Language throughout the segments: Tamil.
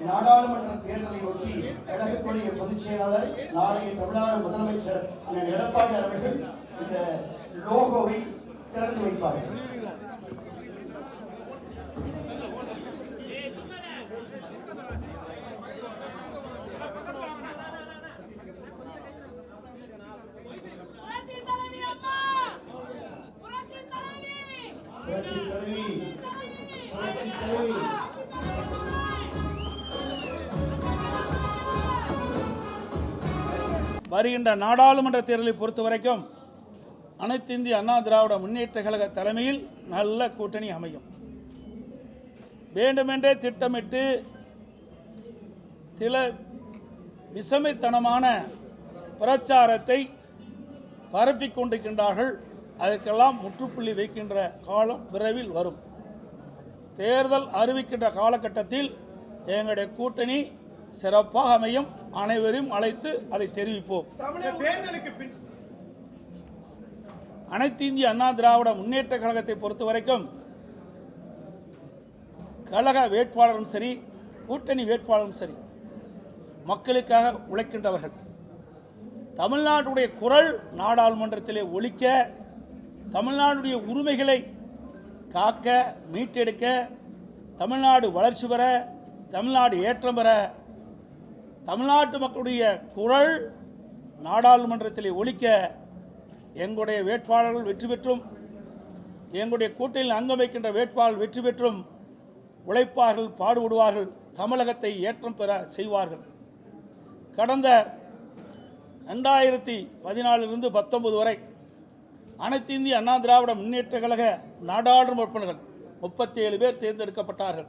நாடாளுமன்ற தேர்தலை ஒட்டி கழகத்துடைய பொதுச் செயலாளர் நாளைய தமிழ்நாடு முதலமைச்சர் அண்ணன் எடப்பாடி அவர்கள் இந்த லோகோவை திறந்து வைப்பார்கள் வருகின்ற நாடாளுமன்ற தேர்தலை பொறுத்த வரைக்கும் அனைத்து இந்திய அண்ணா திராவிட முன்னேற்ற கழக தலைமையில் நல்ல கூட்டணி அமையும். வேண்டுமென்றே திட்டமிட்டு சில விசமைத்தனமான பிரச்சாரத்தை பரப்பிக் கொண்டிருக்கின்றார்கள். அதற்கெல்லாம் முற்றுப்புள்ளி வைக்கின்ற காலம் விரைவில் வரும். தேர்தல் அறிவிக்கின்ற காலகட்டத்தில் எங்களுடைய கூட்டணி சிறப்பாக அமையும். அனைவரையும் அழைத்து அதை தெரிவிப்போம். தேர்தலுக்கு பின் அனைத்து இந்திய அண்ணா திராவிட முன்னேற்ற கழகத்தை பொறுத்த வரைக்கும் கழக வேட்பாளரும் சரி கூட்டணி வேட்பாளரும் சரி மக்களுக்காக உழைக்கின்றவர்கள். தமிழ்நாட்டுடைய குரல் நாடாளுமன்றத்திலே ஒலிக்க தமிழ்நாடுடைய உரிமைகளை காக்க மீட்டெடுக்க தமிழ்நாடு வளர்ச்சி பெற தமிழ்நாடு ஏற்றம் பெற தமிழ்நாட்டு மக்களுடைய குரல் நாடாளுமன்றத்திலே ஒழிக்க எங்களுடைய வேட்பாளர்கள் வெற்றி பெற்றும் எங்களுடைய கூட்டணியில் அங்கம் வைக்கின்ற வேட்பாளர் வெற்றி பெற்றும் உழைப்பார்கள் பாடுபடுவார்கள் தமிழகத்தை ஏற்றம் பெற செய்வார்கள். கடந்த ரெண்டாயிரத்தி பதினாலிருந்து பத்தொன்பது வரை அனைத்து இந்திய அண்ணா திராவிட முன்னேற்ற கழக நாடாளுமன்ற உறுப்பினர்கள் முப்பத்தி ஏழு பேர் தேர்ந்தெடுக்கப்பட்டார்கள்.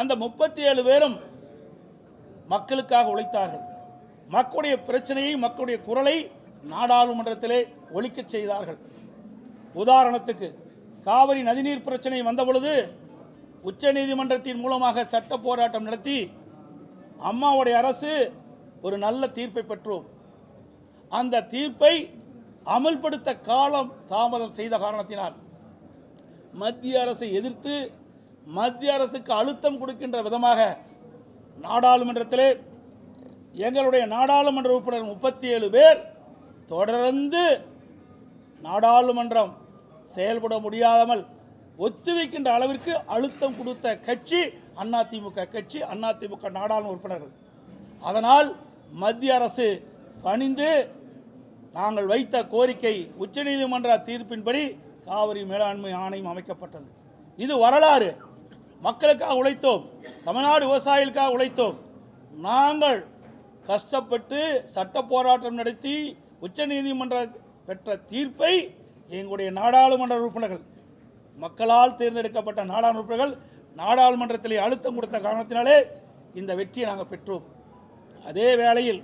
அந்த முப்பத்தி ஏழு பேரும் மக்களுக்காக உழைத்தார்கள். மக்களுடைய பிரச்சனையை மக்களுடைய குரலை நாடாளுமன்றத்திலே ஒழிக்க செய்தார்கள். உதாரணத்துக்கு காவிரி நதிநீர் பிரச்சனை வந்தபொழுது உச்சநீதிமன்றத்தின் மூலமாக சட்ட போராட்டம் நடத்தி அம்மாவுடைய அரசு ஒரு நல்ல தீர்ப்பை பெற்றோம். அந்த தீர்ப்பை அமல்படுத்த காலம் தாமதம் செய்த காரணத்தினால் மத்திய அரசை எதிர்த்து மத்திய அரசுக்கு அழுத்தம் கொடுக்கின்ற விதமாக நாடாளுமன்றத்திலே எங்களுடைய நாடாளுமன்ற உறுப்பினர் முப்பத்தி ஏழு பேர் தொடர்ந்து நாடாளுமன்றம் செயல்பட முடியாமல் ஒத்துவைக்கின்ற அளவிற்கு அழுத்தம் கொடுத்த கட்சி அதிமுக கட்சி அதிமுக நாடாளுமன்ற உறுப்பினர்கள். அதனால் மத்திய அரசு பணிந்து நாங்கள் வைத்த கோரிக்கை உச்சநீதிமன்ற தீர்ப்பின்படி காவிரி மேலாண்மை ஆணையம் அமைக்கப்பட்டது. இது வரலாறு. மக்களுக்காக உழைத்தோம். தமிழ்நாடு விவசாயிகளுக்காக உழைத்தோம். நாங்கள் கஷ்டப்பட்டு சட்ட போராட்டம் நடத்தி உச்சநீதிமன்ற பெற்ற தீர்ப்பை எங்களுடைய நாடாளுமன்ற உறுப்பினர்கள் மக்களால் தேர்ந்தெடுக்கப்பட்ட நாடாளுமன்ற உறுப்பினர்கள் நாடாளுமன்றத்திலே அழுத்தம் கொடுத்த காரணத்தினாலே இந்த வெற்றியை நாங்கள் பெற்றோம். அதே வேளையில்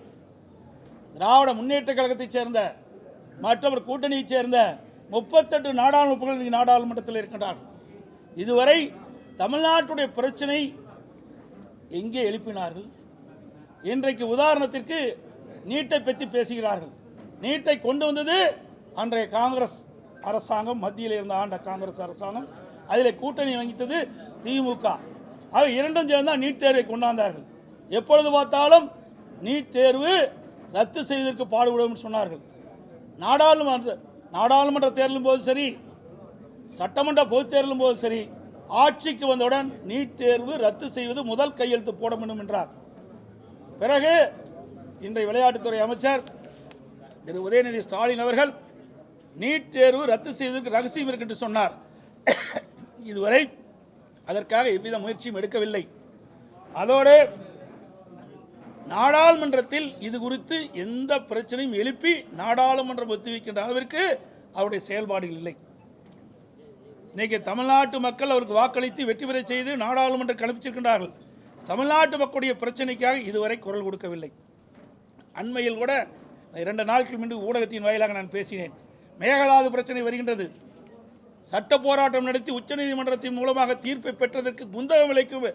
திராவிட முன்னேற்ற கழகத்தைச் சேர்ந்த மற்றவர் கூட்டணியைச் சேர்ந்த முப்பத்தெட்டு நாடாளுமன்ற நாடாளுமன்றத்தில் இருக்கின்றார்கள் இதுவரை தமிழ்நாட்டுடைய பிரச்சனை எங்கே எழுப்பினார்கள்? இன்றைக்கு உதாரணத்திற்கு நீட்டை பற்றி பேசுகிறார்கள். நீட்டை கொண்டு வந்தது அன்றைய காங்கிரஸ் அரசாங்கம் மத்தியில் இருந்த ஆண்ட காங்கிரஸ் அரசாங்கம் அதில் கூட்டணி வகித்தது திமுக. ஆக இரண்டும் சேர்ந்தால் நீட் தேர்வை கொண்டாந்தார்கள். எப்பொழுது பார்த்தாலும் நீட் தேர்வு ரத்து செய்வதற்கு பாடுபடும் சொன்னார்கள். நாடாளுமன்ற நாடாளுமன்ற தேர்தலும் போது சரி சட்டமன்ற பொதுத் தேர்தலும் போது சரி ஆட்சிக்கு வந்தவுடன் நீட் தேர்வு ரத்து செய்வது முதல் கையெழுத்து போட வேண்டும் என்றார். பிறகு இன்றைய விளையாட்டுத்துறை அமைச்சர் திரு. உதயநிதி ஸ்டாலின் அவர்கள் நீட் தேர்வு ரத்து செய்வதற்கு ரகசியம் இருக்கு என்று சொன்னார். இதுவரை அதற்காக எவ்வித முயற்சியும் எடுக்கவில்லை. அதோடு நாடாளுமன்றத்தில் இது குறித்து எந்த பிரச்சனையும் எழுப்பி நாடாளுமன்றம் ஒத்திவைக்கின்ற அளவிற்கு அவருடைய செயல்பாடுகள் இல்லை. இன்னைக்கு தமிழ்நாட்டு மக்கள் அவருக்கு வாக்களித்து வெற்றி பெற செய்து நாடாளுமன்றம் கணிப்பிச்சிருக்கின்றார்கள் தமிழ்நாட்டு மக்களுடைய பிரச்சனைக்காக இதுவரை குரல் கொடுக்கவில்லை. அண்மையில் கூட இரண்டு நாட்கள் முன்பு ஊடகத்தின் வாயிலாக நான் பேசினேன். மேகதாது பிரச்சனை வருகின்றது. சட்ட போராட்டம் நடத்தி உச்சநீதிமன்றத்தின் மூலமாக தீர்ப்பை பெற்றதற்கு குந்தகம் விளைக்கும்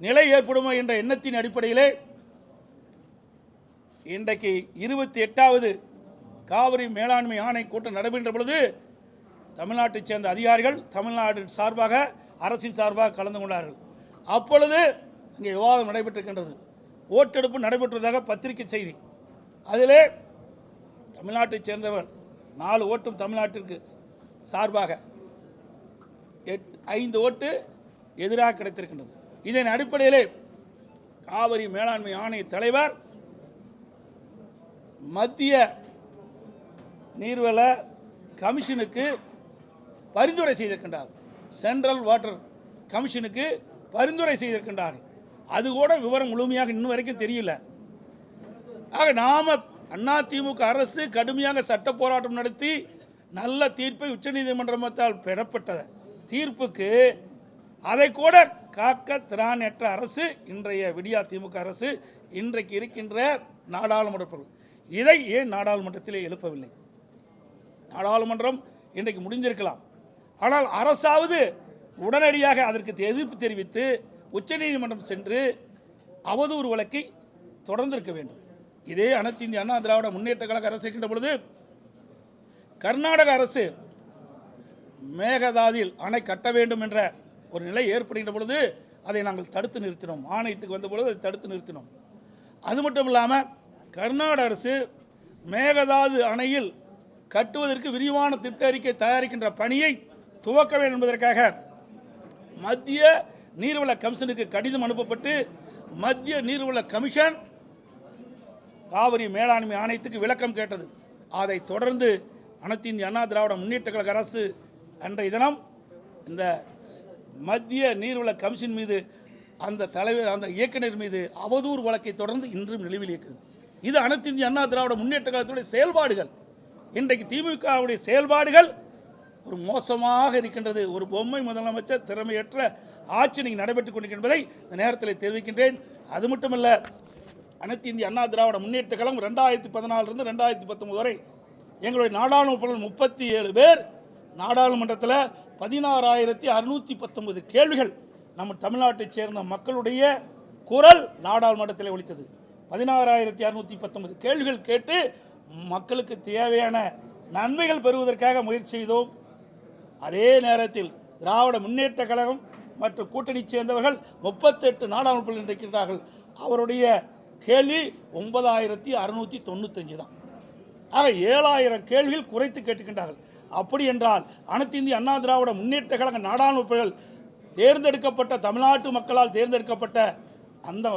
நிலை ஏற்படுமோ என்ற எண்ணத்தின் அடிப்படையிலே இன்றைக்கு இருபத்தி எட்டாவது காவிரி மேலாண்மை ஆணை கூட்டம் நடைபெற்ற பொழுது தமிழ்நாட்டைச் சேர்ந்த அதிகாரிகள் தமிழ்நாடு சார்பாக அரசின் சார்பாக கலந்து கொண்டார்கள். அப்பொழுது இங்கே விவாதம் நடைபெற்றிருக்கின்றது. ஓட்டெடுப்பு நடைபெற்றதாக பத்திரிகை செய்தி. அதிலே தமிழ்நாட்டைச் சேர்ந்தவர் நாலு ஓட்டும் தமிழ்நாட்டிற்கு சார்பாக எட் ஐந்து ஓட்டு எதிராக கிடைத்திருக்கின்றது. இதன் அடிப்படையிலே காவிரி மேலாண்மை ஆணைய தலைவர் மத்திய நீர்வள கமிஷனுக்கு பரிந்துரை செய்திருக்கின்றார் சென்ட்ரல் வாட்டர் கமிஷனுக்கு பரிந்துரை செய்திருக்கின்றார் அது கூட விவரம் முழுமையாக இன்னும் வரைக்கும் தெரியல. ஆக நாம் அதிமுக அரசு கடுமையாக சட்ட போராட்டம் நடத்தி நல்ல தீர்ப்பை உச்சநீதிமன்றத்தால் பெறப்பட்டது. தீர்ப்புக்கு அதை கூட காக்க திராணற்ற அரசு இன்றைய விடியா திமுக அரசு இன்றைக்கு இருக்கின்ற நாடாளுமன்ற இதை ஏன் நாடாளுமன்றத்திலே எழுப்பவில்லை? நாடாளுமன்றம் இன்றைக்கு முடிஞ்சிருக்கலாம் ஆனால் அரசாவது உடனடியாக அதற்கு எதிர்ப்பு தெரிவித்து உச்சநீதிமன்றம் சென்று அவதூறு வழக்கை தொடர்ந்திருக்க வேண்டும். இதே அனைத்து இந்திய அண்ணா திராவிட முன்னேற்ற கழக அரசு இருக்கின்ற பொழுது கர்நாடக அரசு மேகதாதில் அணை கட்ட வேண்டும் என்ற ஒரு நிலை ஏற்படுகின்ற பொழுது அதை நாங்கள் தடுத்து நிறுத்தினோம். ஆணையத்துக்கு வந்த பொழுது அதை தடுத்து நிறுத்தினோம். அது மட்டும் இல்லாமல் கர்நாடக அரசு மேகதாது அணையில் கட்டுவதற்கு விரிவான திட்ட அறிக்கை தயாரிக்கின்ற பணியை துவக்க வேண்டும் என்பதற்காக மத்திய நீர்வள கமிஷனுக்கு கடிதம் அனுப்பப்பட்டு மத்திய நீர்வள கமிஷன் காவிரி மேலாண்மை ஆணையத்துக்கு விளக்கம் கேட்டது. அதைத் தொடர்ந்து அனைத்து இந்திய அண்ணா திராவிட முன்னேற்ற கழக அரசு அன்றைய தினம் இந்த மத்திய நீர்வள கமிஷன் மீது அந்த தலைவர் அந்த இயக்குனர் மீது அவதூறு வழக்கை தொடர்ந்து இன்றும் நிலவில் இருக்கிறது. இது அனைத்து இந்திய அண்ணா திராவிட முன்னேற்ற கழகத்துடைய செயல்பாடுகள். இன்றைக்கு திமுகவுடைய செயல்பாடுகள் ஒரு மோசமாக இருக்கின்றது. ஒரு பொம்மை முதலமைச்சர் திறமையற்ற ஆட்சி நீங்கள் நடைபெற்றுக் கொண்டிருக்கின்றதை இந்த நேரத்தில் தெரிவிக்கின்றேன். அது மட்டுமல்ல அனைத்து இந்திய அண்ணா திராவிட முன்னேற்ற கழகம் ரெண்டாயிரத்தி பதினாலிருந்து ரெண்டாயிரத்தி பத்தொம்பது வரை எங்களுடைய நாடாளுமன்ற முப்பத்தி ஏழு பேர் நாடாளுமன்றத்தில் பதினாறாயிரத்தி அறுநூற்றி பத்தொன்பது கேள்விகள் நம்ம தமிழ்நாட்டைச் சேர்ந்த மக்களுடைய குரல் நாடாளுமன்றத்தில் ஒழித்தது பதினாறாயிரத்தி அறுநூற்றி பத்தொன்பது கேள்விகள் கேட்டு மக்களுக்கு தேவையான நன்மைகள் பெறுவதற்காக முயற்சி செய்தோம். அதே நேரத்தில் திராவிட முன்னேற்ற கழகம் மற்றும் கூட்டணி சேர்ந்தவர்கள் முப்பத்தெட்டு நாடாளுமன்றம் இருக்கின்றார்கள் அவருடைய கேள்வி ஒன்பதாயிரத்தி அறுநூற்றி தொண்ணூத்தஞ்சு தான். ஆக ஏழாயிரம் கேள்விகள் குறைத்து கேட்டுக்கின்றார்கள். அப்படி என்றால் அனைத்து இந்திய அண்ணா திராவிட முன்னேற்ற கழக நாடாளுமன்றங்கள் தேர்ந்தெடுக்கப்பட்ட தமிழ்நாட்டு மக்களால் தேர்ந்தெடுக்கப்பட்ட அந்த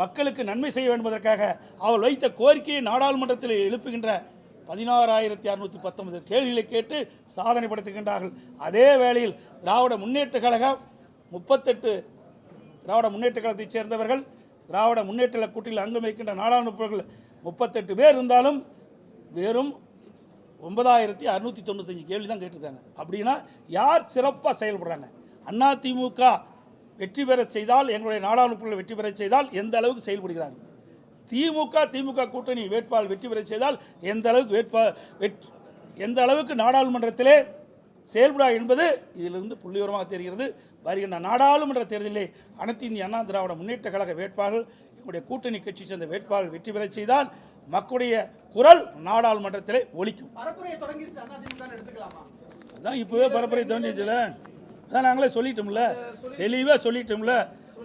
மக்களுக்கு நன்மை செய்ய வேண்டுவதற்காக அவள் அவர் வைத்த கோரிக்கையை நாடாளுமன்றத்தில் எழுப்புகின்ற பதினாறாயிரத்தி அறுநூற்றி பத்தொன்பது கேள்விகளை கேட்டு சாதனை படுத்துகின்றார்கள் அதே வேளையில் திராவிட முன்னேற்ற கழகம் முப்பத்தெட்டு திராவிட முன்னேற்ற கழகத்தைச் சேர்ந்தவர்கள் திராவிட முன்னேற்ற கூட்டில் அங்கம் வைக்கின்ற நாடாளுமன்றங்கள் முப்பத்தெட்டு பேர் இருந்தாலும் வெறும் ஒன்பதாயிரத்தி அறுநூற்றி தொண்ணூத்தஞ்சு கேள்வி தான் கேட்டிருக்காங்க. அப்படின்னா யார் சிறப்பாக செயல்படுறாங்க? அண்ணா திமுக வெற்றி பெறச் செய்தால் எங்களுடைய நாடாளுமன்ற வெற்றி பெறச் செய்தால் எந்த அளவுக்கு செயல்படுகிறார்கள்? திமுக திமுக கூட்டணி வேட்பாளர் வெற்றி பெறச் செய்தால் எந்த அளவுக்கு வேட்பா வெற்றி எந்த அளவுக்கு நாடாளுமன்றத்திலே செயல்படா என்பது இதிலிருந்து புள்ளிவரமாக தெரிகிறது. வருகின்ற நாடாளுமன்ற தேர்தலிலே அனைத்து இந்திய அண்ணா திராவிட முன்னேற்ற கழக வேட்பாளர்கள் எங்களுடைய கூட்டணி கட்சி சேர்ந்த வேட்பாளர் வெற்றி பெறச் செய்தால் மக்களுடைய குரல் நாடாளுமன்றத்திலே எடுத்துக்கலாமா? அதான் இப்போவே பரப்புரை தோன்றிச்சுல அதான் நாங்களே சொல்லிட்டோம்ல. தெளிவாக சொல்லிட்டோம்ல.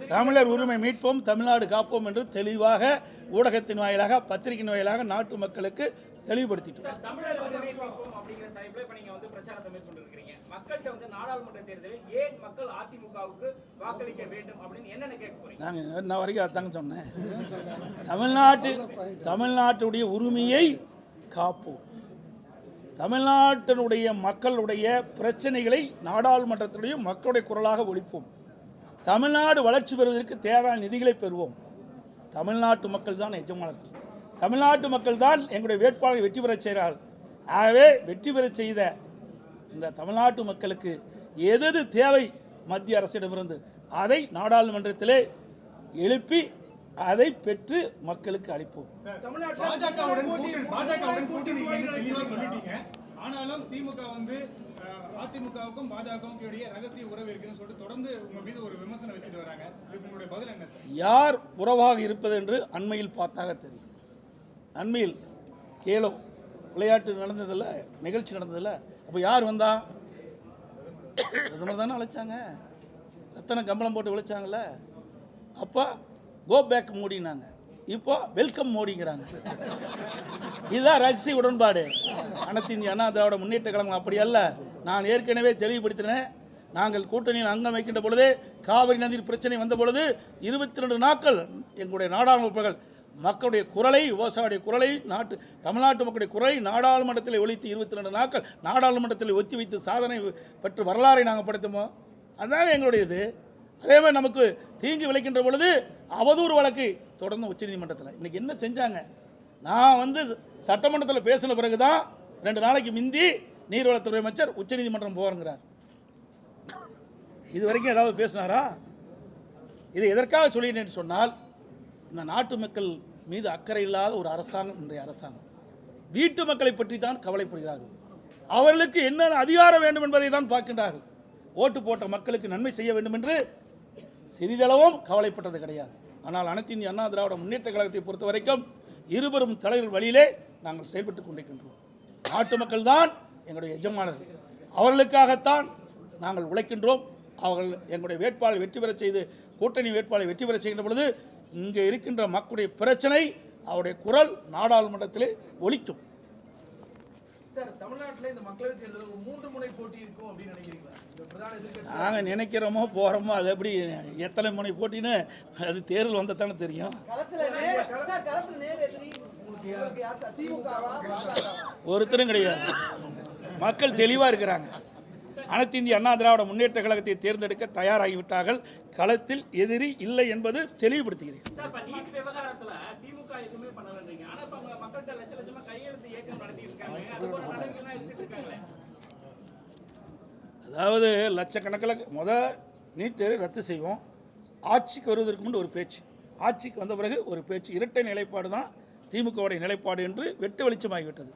தமிழர் உரிமை மீட்போம் தமிழ்நாடு காப்போம் என்று தெளிவாக ஊடகத்தின் வாயிலாக பத்திரிகையின் வாயிலாக நாட்டு மக்களுக்கு தெளிவுபடுத்திட்டோம். நாங்கள் நான் வரைக்கும் அதாங்க சொன்னேன். தமிழ்நாட்டு தமிழ்நாட்டுடைய உரிமையை காப்போம். தமிழ்நாட்டினுடைய மக்களுடைய பிரச்சனைகளை நாடாளுமன்றத்தினுடைய மக்களுடைய குரலாக ஒழிப்போம். தமிழ்நாடு வளர்ச்சி பெறுவதற்கு தேவையான நிதிகளை பெறுவோம். தமிழ்நாட்டு மக்கள் தான் எஜமானர்கள் தமிழ்நாட்டு மக்கள் தான் எங்களுடைய வேட்பாளரை வெற்றி பெறச் செய்கிறார்கள். ஆகவே வெற்றி பெறச் செய்த இந்த தமிழ்நாட்டு மக்களுக்கு எது தேவை மத்திய அரசிடமிருந்து அதை நாடாளுமன்றத்திலே எழுப்பி அதை பெற்று மக்களுக்கு அளிப்போம். ஆனாலும் திமுக வந்து அதிமுகவுக்கும் பாஜகவுக்கும் இடையே ரகசிய உறவு இருக்குன்னு சொல்லிட்டு தொடர்ந்து உங்க மீது ஒரு விமர்சனம் வச்சுட்டு வராங்க. இதுக்கு உங்களுடைய பதில் என்ன யார் உறவாக இருப்பது என்று அண்மையில் பார்த்தாக தெரியும். அண்மையில் கேலோ விளையாட்டு நடந்ததில்ல நிகழ்ச்சி நடந்ததில்ல. அப்போ யார் வந்தா? பிரதமர் தானே அழைச்சாங்க. ரத்தன கம்பளம் போட்டு விளைச்சாங்கல்ல. அப்போ கோ பேக் மூடினாங்க. இப்போ வெல்கம் மோடிங்கிறாங்க. இதுதான் ரகசிய உடன்பாடு. அனைத்து இந்திய அண்ணா திராவிட முன்னேற்ற கழகம் அப்படி அல்ல. நான் ஏற்கனவே தெளிவுபடுத்தினேன். நாங்கள் கூட்டணியில் அங்கம் வைக்கின்ற பொழுது காவிரி நதியில் பிரச்சனை வந்த பொழுது இருபத்தி ரெண்டு நாட்கள் எங்களுடைய நாடாளுமன்றங்கள் மக்களுடைய குரலை விவசாயிய குரலை நாட்டு தமிழ்நாட்டு மக்களுடைய குரலை நாடாளுமன்றத்தில் ஒழித்து இருபத்தி ரெண்டு நாட்கள் நாடாளுமன்றத்தில் ஒத்தி வைத்து சாதனை பெற்று வரலாறை நாங்கள் படுத்துமோ? அதுதான் எங்களுடைய இது அதே மாதிரி நமக்கு தீங்கு விளைக்கின்ற பொழுது அவதூறு வழக்கு தொடர்ந்து உச்சநீதிமன்றத்தில். இன்றைக்கி என்ன செஞ்சாங்க? நான் வந்து சட்டமன்றத்தில் பேசின பிறகு தான் ரெண்டு நாளைக்கு மிந்தி நீர்வளத்துறை அமைச்சர் உச்சநீதிமன்றம் போகிறங்கிறார் இது வரைக்கும் ஏதாவது பேசினாரா? இதை எதற்காக சொல்லினேன் சொன்னால் இந்த நாட்டு மக்கள் மீது அக்கறை இல்லாத ஒரு அரசாங்கம் இன்றைய அரசாங்கம். வீட்டு மக்களை பற்றி தான் கவலைப்படுகிறார்கள். அவர்களுக்கு என்னென்ன அதிகாரம் வேண்டும் என்பதை தான் பார்க்கின்றார்கள். ஓட்டு போட்ட மக்களுக்கு நன்மை செய்ய வேண்டும் என்று சிறிதளவும் கவலைப்பட்டது கிடையாது. ஆனால் அனைத்து இந்திய அண்ணா திராவிட முன்னேற்ற கழகத்தை பொறுத்த வரைக்கும் இருவரும் தலைவர் வழியிலே நாங்கள் செயல்பட்டுக் கொண்டிருக்கின்றோம். நாட்டு மக்கள் தான் எங்களுடைய எஜமானர்கள். அவர்களுக்காகத்தான் நாங்கள் உழைக்கின்றோம். அவர்கள் எங்களுடைய வேட்பாளர் வெற்றி பெறச் செய்து கூட்டணி வேட்பாளர் வெற்றி பெற செய்கின்ற பொழுது இங்கே இருக்கின்ற மக்களுடைய பிரச்சனை அவருடைய குரல் நாடாளுமன்றத்திலே ஒழிக்கும் சார் தமிழ்நாட்டுல இந்த மக்களவைத் தேர்தல் ஒரு மூன்று முனை போட்டி இருக்கும் அப்படின்னு நினைக்கிறீங்களா? நாங்கள் நினைக்கிறோமோ போகிறோமோ அது எப்படி எத்தனை முனை போட்டின்னு அது தேர்தல் வந்தால் தானே தெரியும் ஒருத்தரும் கிடையாது. மக்கள் தெளிவாக இருக்கிறாங்க. அனைத்து இந்திய அண்ணா திராவிட முன்னேற்ற கழகத்தை தேர்ந்தெடுக்க தயாராகிவிட்டார்கள். களத்தில் எதிரி இல்லை என்பது தெளிவுபடுத்துகிறேன். அதாவது லட்சக்கணக்கில் முத நீட் தேர்வை ரத்து செய்வோம். ஆட்சிக்கு வருவதற்கு முன் ஒரு பேச்சு. ஆட்சிக்கு வந்த பிறகு ஒரு பேச்சு. இரட்டை நிலைப்பாடு தான் திமுகவுடைய நிலைப்பாடு என்று வெட்டு வெளிச்சமாகிவிட்டது.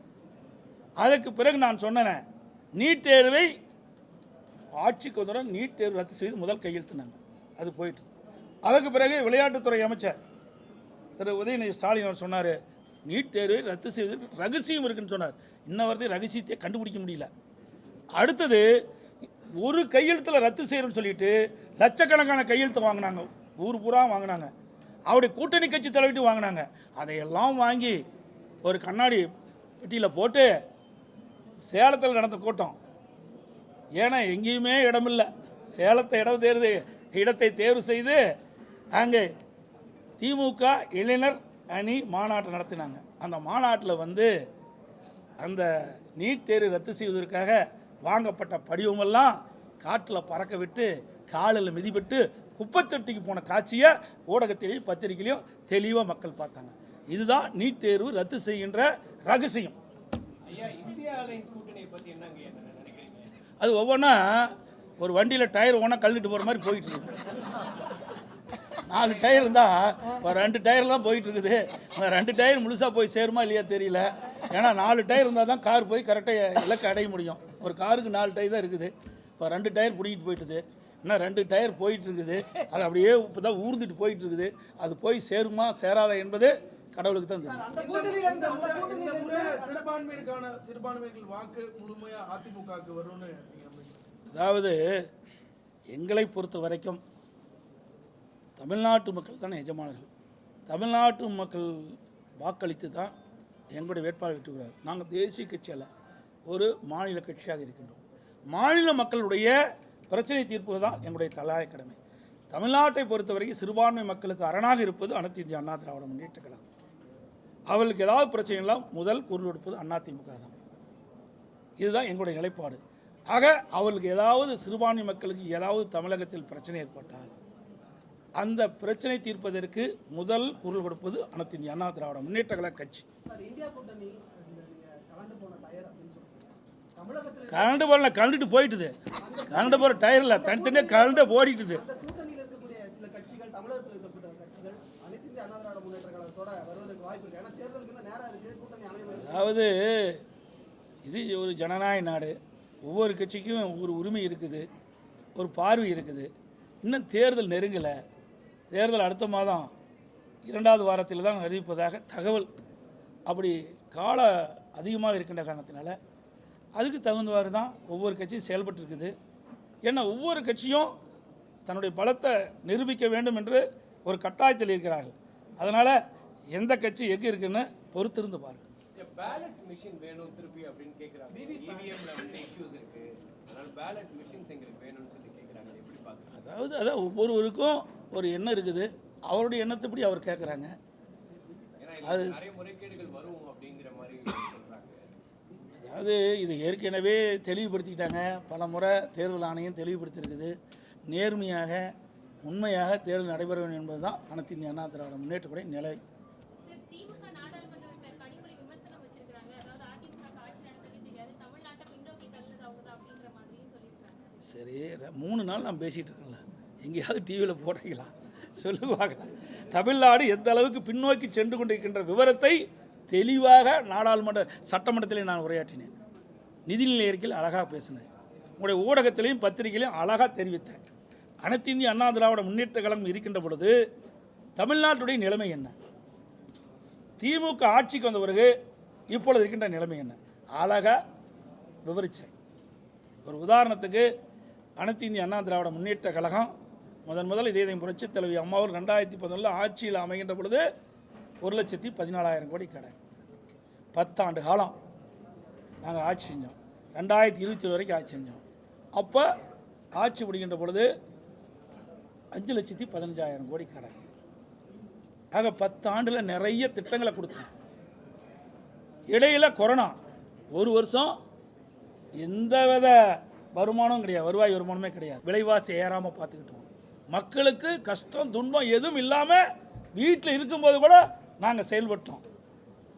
அதற்கு பிறகு நான் சொன்னேன் நீட் தேர்வை ஆட்சிக்கு வந்தவுடன் நீட் தேர்வு ரத்து செய்து முதல் கையெழுத்தினாங்க அது போயிட்டு அதற்கு பிறகு விளையாட்டுத்துறை அமைச்சர் திரு உதயநிதி ஸ்டாலின் அவர் சொன்னார் நீட் தேர்வை ரத்து செய்து ரகசியம் இருக்குன்னு சொன்னார். இன்ன வரைக்கும் ரகசியத்தை கண்டுபிடிக்க முடியல. அடுத்தது ஒரு கையெழுத்தில் ரத்து செய்யணும்னு சொல்லிட்டு லட்சக்கணக்கான கையெழுத்து வாங்கினாங்க. ஊர் பூரா வாங்கினாங்க. அவருடைய கூட்டணி கட்சி தலைவிட்டு வாங்கினாங்க. அதையெல்லாம் வாங்கி ஒரு கண்ணாடி பெட்டியில் போட்டு சேலத்தில் நடந்த கூட்டம். ஏன்னா எங்கேயுமே இடமில்லை. சேலத்தை இடம் தேர்வு இடத்தை தேர்வு செய்து அங்கே திமுக இளைஞர் அணி மாநாட்டை நடத்தினாங்க. அந்த மாநாட்டில் வந்து அந்த நீட் தேர்வு ரத்து செய்வதற்காக வாங்கப்பட்ட படிவமெல்லாம் காட்டில் பறக்க விட்டு காலில் மிதிப்பட்டு குப்பத்தொட்டிக்கு போன காட்சியை ஊடகத்திலையும் பத்திரிகையிலையும் தெளிவாக மக்கள் பார்த்தாங்க. இதுதான் நீட் தேர்வு ரத்து செய்கின்ற ரகசியம். ஐயா இந்திய அலைன்ஸ் அது ஒவ்வொன்றா ஒரு வண்டியில் டயர் ஒன்றா கழுவிட்டு போகிற மாதிரி போயிட்டு இருக்குது நாலு டயர் இருந்தால் ஒரு ரெண்டு டயர் தான் போயிட்டு இருக்குது. அந்த ரெண்டு டயர் முழுசாக போய் சேருமா இல்லையா தெரியல. ஏன்னா நாலு டயர் இருந்தால் தான் கார் போய் கரெக்டாக இலக்கை அடைய முடியும். ஒரு காருக்கு நாலு டயர் தான் இருக்குது. இப்போ ரெண்டு டயர் பிடிக்கிட்டு போயிட்டுது இன்னும் ரெண்டு டயர் போயிட்டு இருக்குது. அது அப்படியே இப்போ தான் ஊர்ந்துட்டு போயிட்டு இருக்குது. அது போய் சேருமா சேராதா என்பது கடவுளுக்கு தான் தெரியும். சிறுபான்மையிற்கான சிறுபான்மைகள் வாக்கு முழுமையா அதிமுகவுக்கு வரும்னு அதாவது எங்களை பொறுத்த வரைக்கும் தமிழ்நாட்டு மக்கள் தான் எஜமானர்கள். தமிழ்நாட்டு மக்கள் வாக்களித்து தான் எங்களுடைய வேட்பாளர் வெற்றுகிறார் நாங்கள் தேசிய கட்சியில் ஒரு மாநில கட்சியாக இருக்கின்றோம். மாநில மக்களுடைய பிரச்சனை தீர்ப்பது தான் எங்களுடைய தலையாய கடமை. தமிழ்நாட்டை பொறுத்தவரைக்கும் சிறுபான்மை மக்களுக்கு அரணாக இருப்பது அனைத்து இந்திய அண்ணா திராவிட முன்னேற்ற கழகம். அவர்களுக்கு ஏதாவது பிரச்சனைலாம் முதல் குரல் கொடுப்பது அதிமுக தான். இதுதான் எங்களுடைய நிலைப்பாடு. ஆக அவர்களுக்கு ஏதாவது சிறுபான்மை மக்களுக்கு ஏதாவது தமிழகத்தில் பிரச்சனை ஏற்பட்டால் அந்த பிரச்சனை தீர்ப்பதற்கு முதல் குரல் கொடுப்பது அனைத்து அண்ணா திராவிட முன்னேற்ற கழக கட்சி. கரண்ட் போகல கரண்ட்டு போயிட்டுது. கரண்ட் போகிற டயரில் தனித்தனியாக கரண்ட்டை ஓடிட்டுது அந்த கூட்டணியில இருக்கக்கூடிய சில கட்சிகள் தமிழகத்தில் இருக்கக்கூடிய கட்சிகள் அனைத்து இந்திய அண்ணா திராவிட முன்னேற்ற கழகத்தோட வருவதற்கு வாய்ப்பு இருக்கு ஏன்னா தேர்தலுக்கு இன்னும் நேரம் இருக்கு கூட்டணி அமைவது அதாவது இது ஒரு ஜனநாயக நாடு. ஒவ்வொரு கட்சிக்கும் ஒரு உரிமை இருக்குது. ஒரு பார்வை இருக்குது. இன்னும் தேர்தல் நெருங்கலை. தேர்தல் அடுத்த மாதம் இரண்டாவது வாரத்தில் தான் அறிவிப்பதாக தகவல். அப்படி கால அதிகமாக இருக்கின்ற காரணத்தினால அதுக்கு தகுந்தவாறு தான் ஒவ்வொரு கட்சியும் செயல்பட்டு இருக்குது ஏன்னா ஒவ்வொரு கட்சியும் தன்னுடைய பலத்தை நிரூபிக்க வேண்டும் என்று ஒரு கட்டாயத்தில் இருக்கிறார்கள். அதனால் எந்த கட்சி எங்கே இருக்குன்னு பொறுத்திருந்து பாருங்கள் பேலட் மிஷின் வேணும் திருப்பி அப்படின்னு கேக்குறாங்க. இவிஎம்ல வந்து இஷ்யூஸ் இருக்கு. அதனால பேலட் மிஷின்ஸ் எங்களுக்கு வேணும்னு சொல்லி கேக்குறாங்க. எப்படி பாக்குறாங்க அதாவது அதான் ஒவ்வொருவருக்கும் ஒரு எண்ணம் இருக்குது. அவருடைய எண்ணத்தைப்படி அவர் கேட்குறாங்க அது- நிறைய முறைகேடுகள் வரும் அப்படிங்கிற மாதிரி சொல்றாங்க. அதாவது இது ஏற்கனவே தெளிவுபடுத்திக்கிட்டாங்க. பல முறை தேர்தல் ஆணையம் தெளிவுபடுத்தியிருக்குது. நேர்மையாக உண்மையாக தேர்தல் நடைபெற வேண்டும் என்பதுதான் அனைத்து இந்திய அண்ணா திராவிட முன்னேற்றக்கூடிய நிலை. திமுக நாடாளுமன்ற உறுப்பினர் கனிமொழி விமர்சனம் வச்சிருக்காங்க அதாவது அதிமுக ஆட்சி நடத்தவே தெரியாது. தமிழ்நாட்டை பின்னோக்கி தள்ளுனது அவங்க தான் அப்படிங்கிற மாதிரியும் சொல்லியிருக்காங்க சரி மூணு நாள் நான் பேசிகிட்டு இருக்கேன்ல. எங்கேயாவது டிவியில் போடுறீங்களா? சொல்லு பார்க்கலாம் தமிழ்நாடு எந்த அளவுக்கு பின்னோக்கி சென்று கொண்டிருக்கின்ற விவரத்தை தெளிவாக நாடாளுமன்ற சட்டமன்றத்திலே நான் உரையாற்றினேன். நிதிநிலை அறிக்கையில் அழகாக பேசினேன். உங்களுடைய ஊடகத்திலையும் பத்திரிகையிலையும் அழகாக தெரிவித்தேன். அனைத்து இந்திய அண்ணா திராவிட முன்னேற்ற கழகம் இருக்கின்ற பொழுது தமிழ்நாட்டுடைய நிலைமை என்ன? திமுக ஆட்சிக்கு வந்த பிறகு இப்பொழுது இருக்கின்ற நிலைமை என்ன? அழகாக விவரித்தேன் ஒரு உதாரணத்துக்கு அனைத்து இந்திய அண்ணா திராவிட முன்னேற்ற கழகம் முதன் முதல் இதே புரட்சி தலைவி அம்மாவும் ரெண்டாயிரத்தி பதினொன்றில் ஆட்சியில் அமைகின்ற பொழுது ஒரு லட்சத்தி பதினாலாயிரம் கோடி கடை. பத்தாண்டு காலம் நாங்கள் ஆட்சி செஞ்சோம். ரெண்டாயிரத்தி இருபத்தி ஏழு வரைக்கும் ஆட்சி செஞ்சோம். அப்போ ஆட்சி முடிகின்ற பொழுது அஞ்சு லட்சத்தி பதினஞ்சாயிரம் கோடி கடை. ஆக பத்து ஆண்டில் நிறைய திட்டங்களை கொடுத்தோம் இடையில் கொரோனா. ஒரு வருஷம் எந்த வித வருமானமும் கிடையாது. வருவாய் வருமானமே கிடையாது. விலைவாசி ஏறாமல் பார்த்துக்கிட்டோம். மக்களுக்கு கஷ்டம் துன்பம் எதுவும் இல்லாமல் வீட்டில் இருக்கும்போது கூட நாங்கள் செயல்பட்டோம்.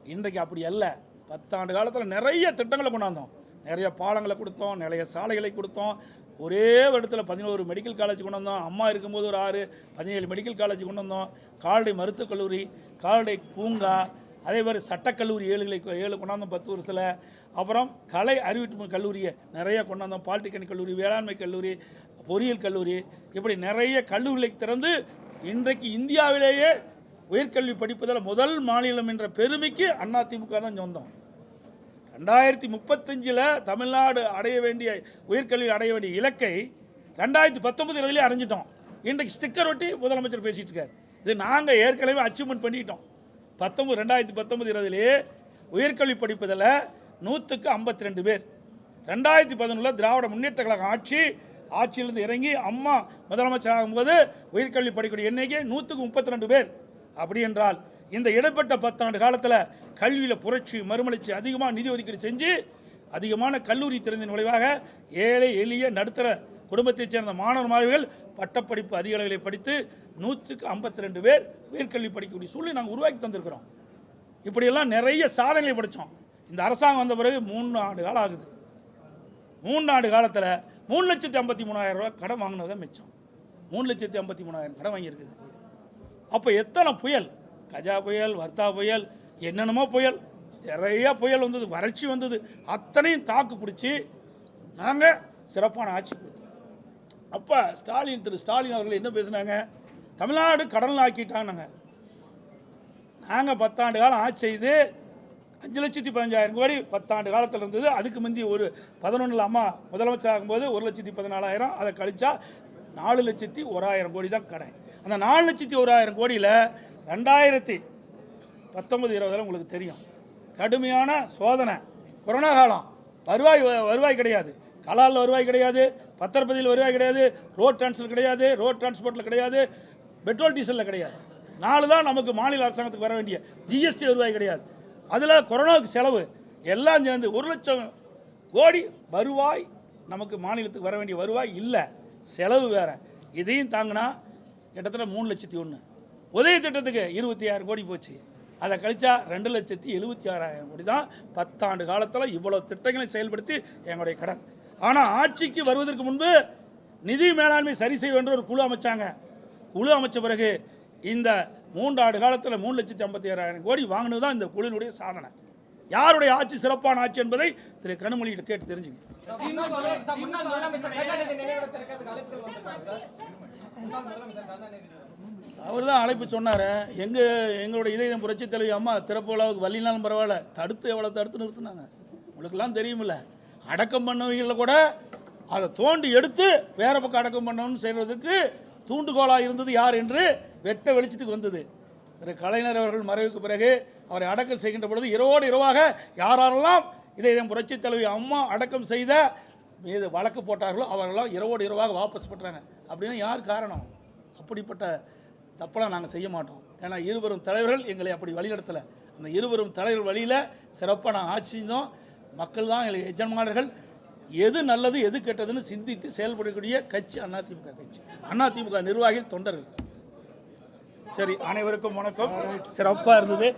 இன்றைக்கு அப்படி அல்ல. பத்தாண்டு காலத்தில் நிறைய திட்டங்களை கொண்டாந்தோம். நிறைய பாலங்களை கொடுத்தோம். நிறைய சாலைகளை கொடுத்தோம். ஒரே வருடத்தில் பதினோரு மெடிக்கல் காலேஜ் கொண்டு வந்தோம். அம்மா இருக்கும்போது ஒரு ஆறு பதினேழு மெடிக்கல் காலேஜ் கொண்டு வந்தோம். கால்நடை மருத்துவக் கல்லூரி கால்நடை பூங்கா அதே மாதிரி சட்டக்கல்லூரி ஏழுகளை ஏழு கொண்டாந்தோம் பத்து வருஷத்தில். அப்புறம் கலை அறிவிப்பு கல்லூரியை நிறைய கொண்டாந்தோம் பாலிடெக்னிக் கல்லூரி வேளாண்மை கல்லூரி பொறியியல் கல்லூரி இப்படி நிறைய கல்லூரிகளை திறந்து இன்றைக்கு இந்தியாவிலேயே உயர்கல்வி படிப்பதில் முதல் மாநிலம் என்ற பெருமைக்கு அதிமுக தான் சொந்தம். ரெண்டாயிரத்தி முப்பத்தஞ்சில் தமிழ்நாடு அடைய வேண்டிய உயர்கல்வி அடைய வேண்டிய இலக்கை ரெண்டாயிரத்தி பத்தொன்பது இருபதுலேயே அடைஞ்சிட்டோம். இன்றைக்கு ஸ்டிக்கர் ஒட்டி முதலமைச்சர் பேசிகிட்டு இருக்கார். இது நாங்கள் ஏற்கனவே அச்சீவ்மெண்ட் பண்ணிட்டோம். பத்தொம்பது ரெண்டாயிரத்தி பத்தொம்பது இருபதுலேயே உயர்கல்வி படிப்பதில் நூற்றுக்கு ஐம்பத்தி ரெண்டு பேர். ரெண்டாயிரத்தி பதினொன்றில் திராவிட முன்னேற்ற கழகம் ஆட்சி ஆட்சியிலிருந்து இறங்கி அம்மா முதலமைச்சர் ஆகும்போது உயிர்கல்வி படிக்கக்கூடிய எண்ணிக்கை நூற்றுக்கு முப்பத்தி ரெண்டு பேர். அப்படி என்றால் இந்த இடைப்பட்ட பத்தாண்டு காலத்தில் கல்வியில் புரட்சி மறுமலர்ச்சி அதிகமாக நிதி ஒதுக்கீடு செஞ்சு அதிகமான கல்லூரி திறந்த விளைவாக ஏழை எளிய நடுத்தர குடும்பத்தைச் சேர்ந்த மாணவர் மாணவிகள் பட்டப்படிப்பு அதிக அளவில் படித்து நூற்றுக்கு ஐம்பத்தி ரெண்டு பேர் உயர்கல்வி படிக்கக்கூடிய சூழ்நிலை நாங்கள் உருவாக்கி தந்திருக்கிறோம். இப்படியெல்லாம் நிறைய சாதனைகளை படித்தோம் இந்த அரசாங்கம் வந்த பிறகு மூணு ஆண்டு காலம் ஆகுது. மூணு ஆண்டு காலத்தில் மூணு லட்சத்தி ஐம்பத்தி மூணாயிரம் ரூபா கடன் வாங்கினது தான் மிச்சம். மூணு லட்சத்தி ஐம்பத்தி மூணாயிரம் கடன் வாங்கியிருக்குது. அப்போ எத்தனை புயல்? கஜா புயல் வர்த்தா புயல் என்னென்னமோ புயல். நிறையா புயல் வந்தது வறட்சி வந்தது. அத்தனையும் தாக்கு பிடிச்சி நாங்கள் சிறப்பான ஆட்சி கொடுத்தோம். அப்போ ஸ்டாலின் திரு. ஸ்டாலின் அவர்கள் என்ன பேசுனாங்க? தமிழ்நாடு கடல் ஆக்கிட்டாங்க நாங்கள் பத்தாண்டு காலம் ஆட்சி செய்து அஞ்சு லட்சத்தி பதினஞ்சாயிரம் கோடி பத்தாண்டு காலத்தில் இருந்தது. அதுக்கு முந்தி ஒரு பதினொன்றில் அம்மா முதலமைச்சர் ஆகும்போது ஒரு லட்சத்தி பதினாலாயிரம். அதை கழிச்சா நாலு லட்சத்தி ஓராயிரம் கோடி தான் கடை அந்த நாலு லட்சத்தி ஓராயிரம் கோடியில் ரெண்டாயிரத்தி பத்தொன்பது இருபதில் உங்களுக்கு தெரியும். கடுமையான சோதனை. கொரோனா காலம். வருவாய் வருவாய் கிடையாது. கலாலில் வருவாய் கிடையாது. பத்திரப்பதியில் வருவாய் கிடையாது. ரோட் டிரான்ஸ்பர் கிடையாது. ரோட் டிரான்ஸ்போர்ட்டில் கிடையாது. பெட்ரோல் டீசலில் கிடையாது. நாலு தான் நமக்கு மாநில அரசாங்கத்துக்கு வர வேண்டிய ஜிஎஸ்டி வருவாய் கிடையாது. அதில் கொரோனாவுக்கு செலவு. எல்லாம் சேர்ந்து ஒரு லட்சம் கோடி வருவாய் நமக்கு மாநிலத்துக்கு வர வேண்டிய வருவாய் இல்லை. செலவு வேறு. இதையும் தாங்கினா கிட்டத்தட்ட மூணு லட்சத்தி ஒன்று உதவி திட்டத்துக்கு இருபத்தி ஆறு கோடி போச்சு. அதை கழிச்சா ரெண்டு லட்சத்தி எழுபத்தி ஆறாயிரம் கோடி தான் பத்தாண்டு காலத்தில் இவ்வளோ திட்டங்களை செயல்படுத்தி எங்களுடைய கடன். ஆனால் ஆட்சிக்கு வருவதற்கு முன்பு நிதி மேலாண்மை சரி செய்ய என்ற ஒரு குழு அமைச்சாங்க. குழு அமைச்ச பிறகு இந்த மூன்றாண்டு காலத்தில் மூணு லட்சத்தி ஐம்பத்தி ஏழாயிரம் கோடி வாங்கினது தான் இந்த குழுவினுடைய சாதனை. யாருடைய ஆட்சி சிறப்பான ஆட்சி என்பதை திரு கனிமொழிகிட்ட கேட்டு தெரிஞ்சுங்க. முன்னாள் முதலமைச்சர் அழைப்பு அவர் தான் அழைப்பு சொன்னார். எங்கள் எங்களுடைய இதயம் புரட்சி தலைவி அம்மா திறப்பு விழாவுக்கு வள்ளினாலும் பரவாயில்ல தடுத்து எவ்வளோ தடுத்து நிறுத்துனாங்க. உங்களுக்கெல்லாம் தெரியுமில்ல. அடக்கம் பண்ணவங்களில் கூட அதை தோண்டி எடுத்து வேற பக்கம் அடக்கம் பண்ணணும்னு செய்கிறதுக்கு தூண்டுகோலாக இருந்தது யார் என்று வெட்ட வெளிச்சத்துக்கு வந்தது. திரு கலைஞர் அவர்கள் மறைவுக்கு பிறகு அவரை அடக்கம் செய்கின்ற பொழுது இரவோடு இரவாக யாரெல்லாம் இதை இதன் புரட்சி தலைவி அம்மா அடக்கம் செய்த மீது வழக்கு போட்டார்களோ அவரெல்லாம் இரவோடு இரவாக வாபஸ் பண்ணுறாங்க அப்படின்னா யார் காரணம்? அப்படிப்பட்ட தப்பெல்லாம் நாங்கள் செய்ய மாட்டோம். ஏன்னா இருவரும் தலைவர்கள் எங்களை அப்படி வழிநடத்தலை. அந்த இருவரும் தலைவர் வழியில் சிறப்பாக நாங்கள் ஆட்சி செஞ்சோம். மக்கள் தான் எங்களுக்கு எஜமானர்கள். எது நல்லது எது கெட்டதுன்னு சிந்தித்து செயல்படக்கூடிய கட்சி அதிமுக கட்சி. அதிமுக நிர்வாகிகள் தொண்டர்கள். சரி அனைவருக்கும் வணக்கம். சிறப்பாக இருந்தது.